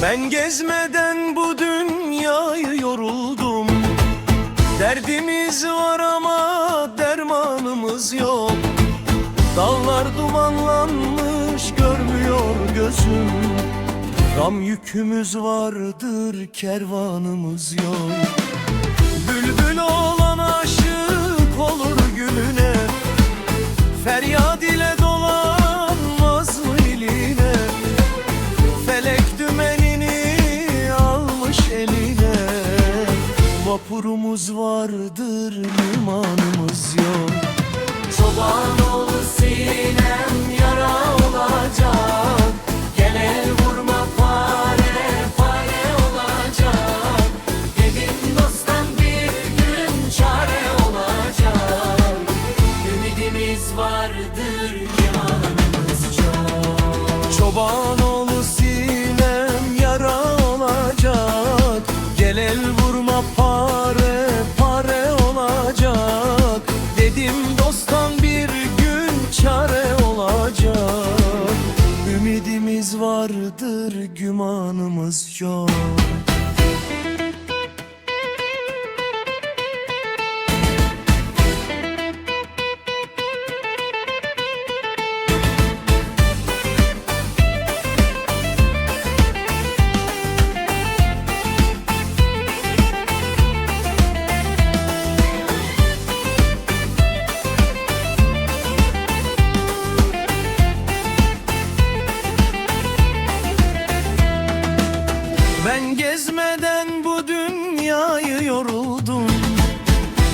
Gezmeden bu dünyayı yoruldum. Derdimiz var ama dermanımız yok. Dağlar dumanlanmış görmüyor gözüm. Gam yükümüz vardır kervanımız yok Vapurumuz vardır limanımız vardır gümanımız yok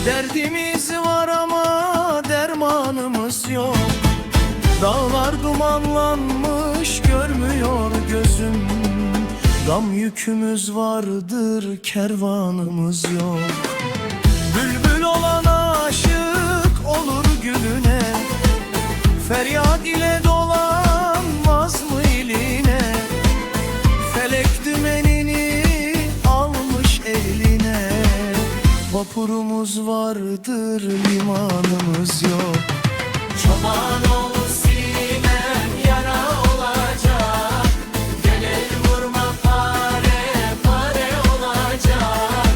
Derdimiz var ama dermanımız yok. Dağlar dumanlanmış görmüyor gözüm. Gam yükümüz vardır kervanımız yok Vapurumuz vardır limanımız yok. Çoban ol sinem yara olacak. Gel el vurma pare pare olacak.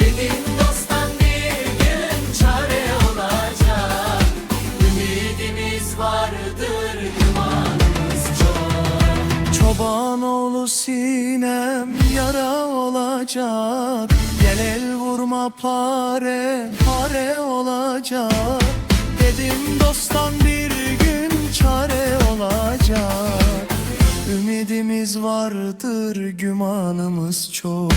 Dedim dosttan bir gün çare olacak. Ümidimiz vardır dumanımız çok. Çoban oğlu sinem yara olacak. Gel el vurma pare pare olacak. Dedim dosttan bir gün çare olacak. Ümidimiz vardır gümanımız çok